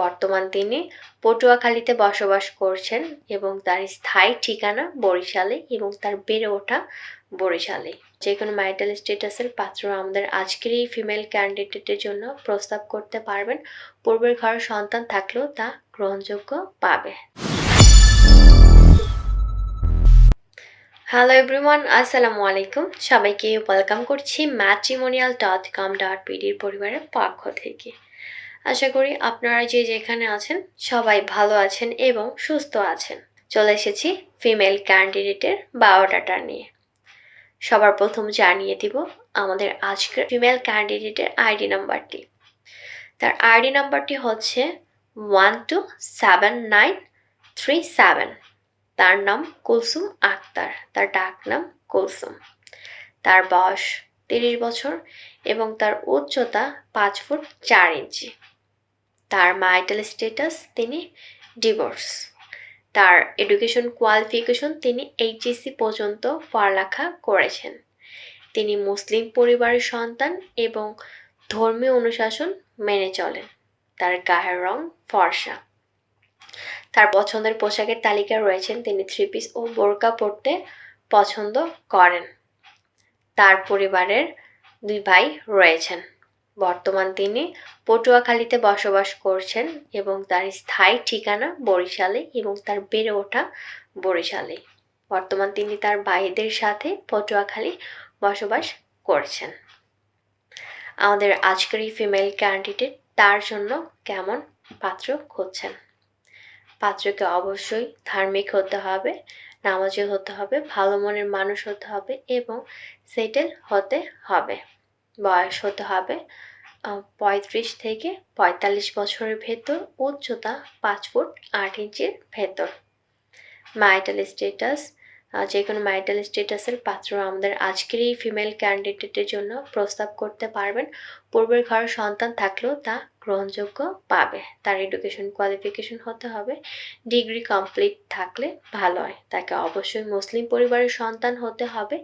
বর্তমান তিনি পটুয়াখালীতে বসবাস করছেন এবং তার স্থায়ী ঠিকানা বরিশালে এবং তার বেড়ে ওঠা বরিশালে। যে কোনো ম্যারিটাল স্ট্যাটাসের পাত্র আমাদের আজকের এই ফিমেল ক্যান্ডিডেটের জন্য প্রস্তাব করতে পারবেন। পূর্বের ঘরের সন্তান থাকলেও তা গ্রহণযোগ্য পাবে। হ্যালো এভরিওয়ান আসসালামু আলাইকুম। সবাইকে ওয়েলকাম করছি ম্যাট্রিমোনিয়াল ডট কম ডট পিডির পরিবারের পক্ষ থেকে। আশা করি আপনারা যে যেখানে আছেন সবাই ভালো আছেন এবং সুস্থ আছেন। চলে এসেছি ফিমেল ক্যান্ডিডেটের বায়োডাটা নিয়ে। সবার প্রথম জানিয়ে দিব আমাদের আজকের ফিমেল ক্যান্ডিডেটের আইডি নাম্বারটি। তার আইডি নাম্বারটি হচ্ছে one two seven nine three seven. তার নাম কুলসুম আক্তার। তার ডাক নাম কুলসুম। তার বয়স তিরিশ বছর এবং তার উচ্চতা পাঁচ ফুট চার ইঞ্চি। তার মাইটাল স্ট্যাটাস তিনি ডিভোর্স তার এডুকেশন কোয়ালিফিকেশন তিনি এইচএসসি পর্যন্ত পড়ালেখা করেছেন। তিনি মুসলিম পরিবারের সন্তান এবং ধর্মীয় অনুশাসন মেনে চলেন। তার গায়ের রং ফর্সা। তার পছন্দের পোশাকের তালিকায় রয়েছেন, তিনি থ্রি পিস ও বোরকা পরতে পছন্দ করেন। তার পরিবারের দুই ভাই রয়েছেন। বর্তমান তিনি পটুয়াখালীতে বসবাস করছেন এবং তার স্থায়ী ঠিকানা বরিশালে এবং তার বেড়ে ওঠা বরিশালে। বর্তমান তিনি তার ভাইদের সাথে পটুয়াখালী বসবাস করছেন। আমাদের আজকের এই ফিমেল ক্যান্ডিডেট তার জন্য কেমন পাত্র খুঁজছেন? পাত্রকে অবশ্যই ধার্মিক হতে হবে, নামাজি হতে হবে, ভালো মনের মানুষ হতে হবে এবং সেটেল হতে হবে। বয়স হতে হবে। পঁয়ত্রিশ থেকে পঁয়তাল্লিশ বছরের ভেতর উচ্চতা পাঁচ ফুট আট ইঞ্চির ভেতর। মাইটাল স্টেটাস যে কোনো ম্যারিটাল স্টেটাসের পাত্র আমাদের আজকের এই ফিমেল ক্যান্ডিডেটের জন্য প্রস্তাব করতে পারবেন। পূর্বের ঘরের সন্তান থাকলেও তা গ্রহণযোগ্য পাবে। তার এডুকেশন কোয়ালিফিকেশন হতে হবে। ডিগ্রি কমপ্লিট থাকলে ভালো হয়। তাকে অবশ্যই মুসলিম পরিবারের সন্তান হতে হবে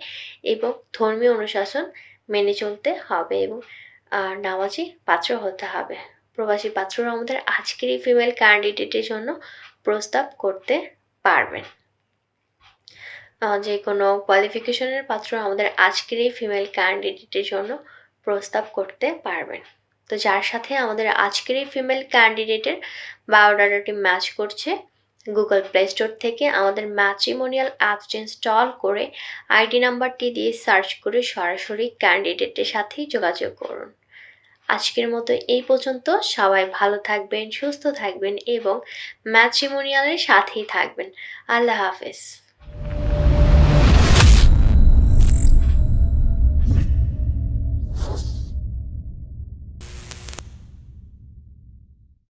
এবং ধর্মীয় অনুশাসন মেনে চলতে হবে এবং নামাজি পাত্র হতে হবে। প্রবাসী পাত্ররা আমাদের আজকের এই ফিমেল ক্যান্ডিডেটের জন্য প্রস্তাব করতে পারবেন। যে কোনো কোয়ালিফিকেশনের পাত্র আমাদের আজকের এই ফিমেল ক্যান্ডিডেটের জন্য প্রস্তাব করতে পারবেন। তো যার সাথে আমাদের আজকের এই ফিমেল ক্যান্ডিডেটের বায়োডাটাটি ম্যাচ করছে গুগল প্লে স্টোর থেকে আমাদের ম্যাট্রিমোনিয়াল অ্যাপস ইনস্টল করে আইডি নাম্বারটি দিয়ে সার্চ করে সরাসরি ক্যান্ডিডেটের সাথেই যোগাযোগ করুন। আজকের মতো এই পর্যন্ত। সবাই ভালো থাকবেন, সুস্থ থাকবেন এবং ম্যাট্রিমোনিয়ালের সাথেই থাকবেন। আল্লাহ হাফেজ।